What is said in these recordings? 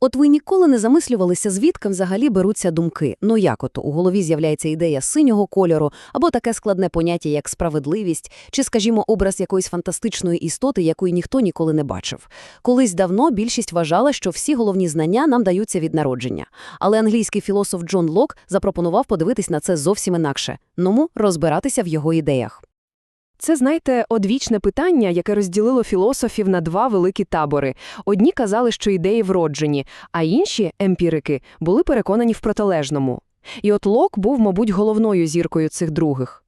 От ви ніколи не замислювалися, звідки взагалі беруться думки. Ну як ото у голові з'являється ідея синього кольору, або таке складне поняття, як справедливість, чи, скажімо, образ якоїсь фантастичної істоти, якої ніхто ніколи не бачив. Колись давно більшість вважала, що всі головні знання нам даються від народження. Але англійський філософ Джон Лок запропонував подивитись на це зовсім інакше, ному розбиратися в його ідеях. Це, знаєте, одвічне питання, яке розділило філософів на два великі табори. Одні казали, що ідеї вроджені, а інші, емпірики, були переконані в протилежному. І от Лок був, мабуть, головною зіркою цих других.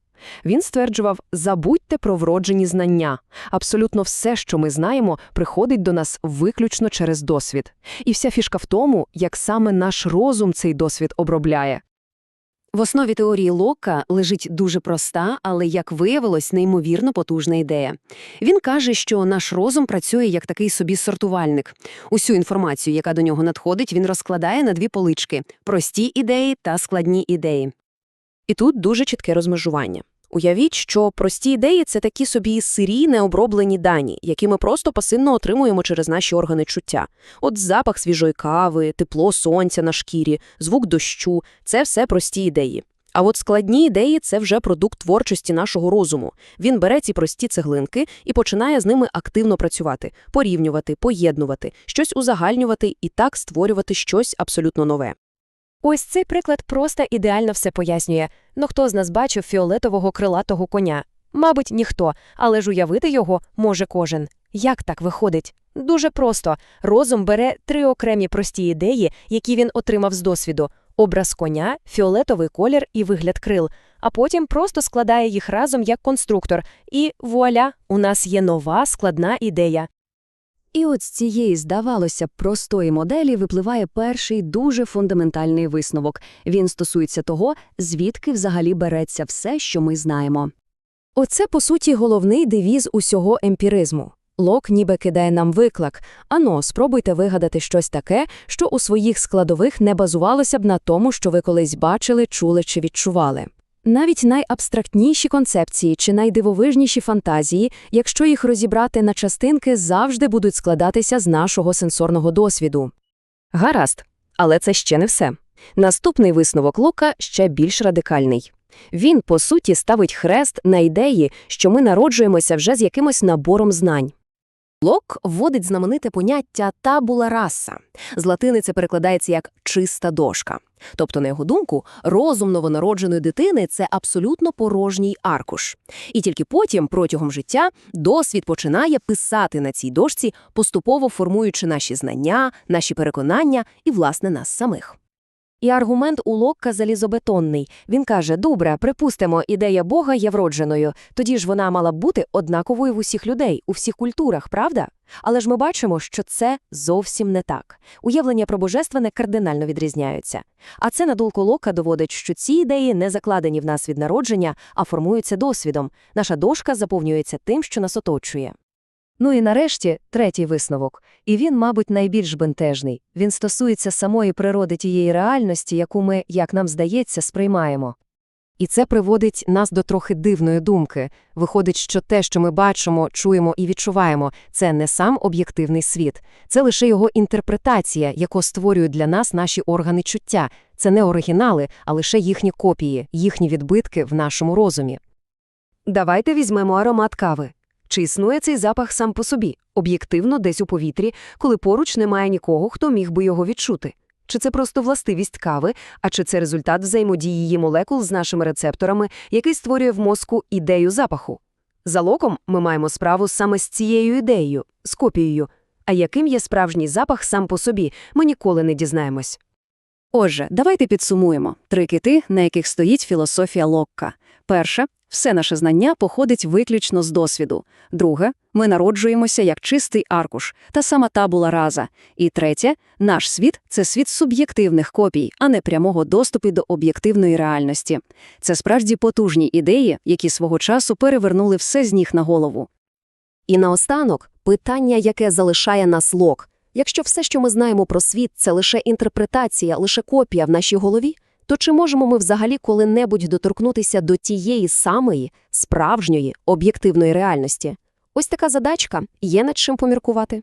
Він стверджував, забудьте про вроджені знання. Абсолютно все, що ми знаємо, приходить до нас виключно через досвід. І вся фішка в тому, як саме наш розум цей досвід обробляє. В основі теорії Лока лежить дуже проста, але, як виявилось, неймовірно потужна ідея. Він каже, що наш розум працює як такий собі сортувальник. Усю інформацію, яка до нього надходить, він розкладає на дві полички – прості ідеї та складні ідеї. І тут дуже чітке розмежування. Уявіть, що прості ідеї – це такі собі сирі, необроблені дані, які ми просто пасивно отримуємо через наші органи чуття. От запах свіжої кави, тепло сонця на шкірі, звук дощу – це все прості ідеї. А от складні ідеї – це вже продукт творчості нашого розуму. Він бере ці прості цеглинки і починає з ними активно працювати, порівнювати, поєднувати, щось узагальнювати і так створювати щось абсолютно нове. Ось цей приклад просто ідеально все пояснює. Ну хто з нас бачив фіолетового крилатого коня? Мабуть, ніхто, але ж уявити його може кожен. Як так виходить? Дуже просто. Розум бере три окремі прості ідеї, які він отримав з досвіду: образ коня, фіолетовий колір і вигляд крил, а потім просто складає їх разом як конструктор. І вуаля, у нас є нова складна ідея. І от з цієї, здавалося б, простої моделі випливає перший дуже фундаментальний висновок. Він стосується того, звідки взагалі береться все, що ми знаємо. Оце, по суті, головний девіз усього емпіризму. Лок ніби кидає нам виклик. Ано, спробуйте вигадати щось таке, що у своїх складових не базувалося б на тому, що ви колись бачили, чули чи відчували. Навіть найабстрактніші концепції чи найдивовижніші фантазії, якщо їх розібрати на частинки, завжди будуть складатися з нашого сенсорного досвіду. Гаразд, але це ще не все. Наступний висновок Лока ще більш радикальний. Він, по суті, ставить хрест на ідеї, що ми народжуємося вже з якимось набором знань. Лок вводить знамените поняття табула раса. З латини це перекладається як «чиста дошка». Тобто, на його думку, розум новонародженої дитини – це абсолютно порожній аркуш. І тільки потім, протягом життя, досвід починає писати на цій дошці, поступово формуючи наші знання, наші переконання і, власне, нас самих. І аргумент у Локка залізобетонний. Він каже, добре, припустимо, ідея Бога є вродженою, тоді ж вона мала б бути однаковою в усіх людей, у всіх культурах, правда? Але ж ми бачимо, що це зовсім не так. Уявлення про божественне кардинально відрізняються. А це на думку Лока доводить, що ці ідеї не закладені в нас від народження, а формуються досвідом. Наша дошка заповнюється тим, що нас оточує. Ну і нарешті третій висновок, і він, мабуть, найбільш бентежний. Він стосується самої природи тієї реальності, яку ми, як нам здається, сприймаємо. І це приводить нас до трохи дивної думки. Виходить, що те, що ми бачимо, чуємо і відчуваємо, це не сам об'єктивний світ, це лише його інтерпретація, яку створюють для нас наші органи чуття. Це не оригінали, а лише їхні копії, їхні відбитки в нашому розумі. Давайте візьмемо аромат кави. Чи існує цей запах сам по собі, об'єктивно десь у повітрі, коли поруч немає нікого, хто міг би його відчути? Чи це просто властивість кави, а чи це результат взаємодії її молекул з нашими рецепторами, який створює в мозку ідею запаху? За локом ми маємо справу саме з цією ідеєю, з копією. А яким є справжній запах сам по собі, ми ніколи не дізнаємось. Отже, давайте підсумуємо три кити, на яких стоїть філософія Локка. Перше – все наше знання походить виключно з досвіду. Друге – ми народжуємося як чистий аркуш, та сама табула раза. І третє – наш світ – це світ суб'єктивних копій, а не прямого доступу до об'єктивної реальності. Це справді потужні ідеї, які свого часу перевернули все з ніг на голову. І наостанок – питання, яке залишає нас лок. Якщо все, що ми знаємо про світ, це лише інтерпретація, лише копія в нашій голові, то чи можемо ми взагалі коли-небудь доторкнутися до тієї самої, справжньої, об'єктивної реальності? Ось така задачка, є над чим поміркувати.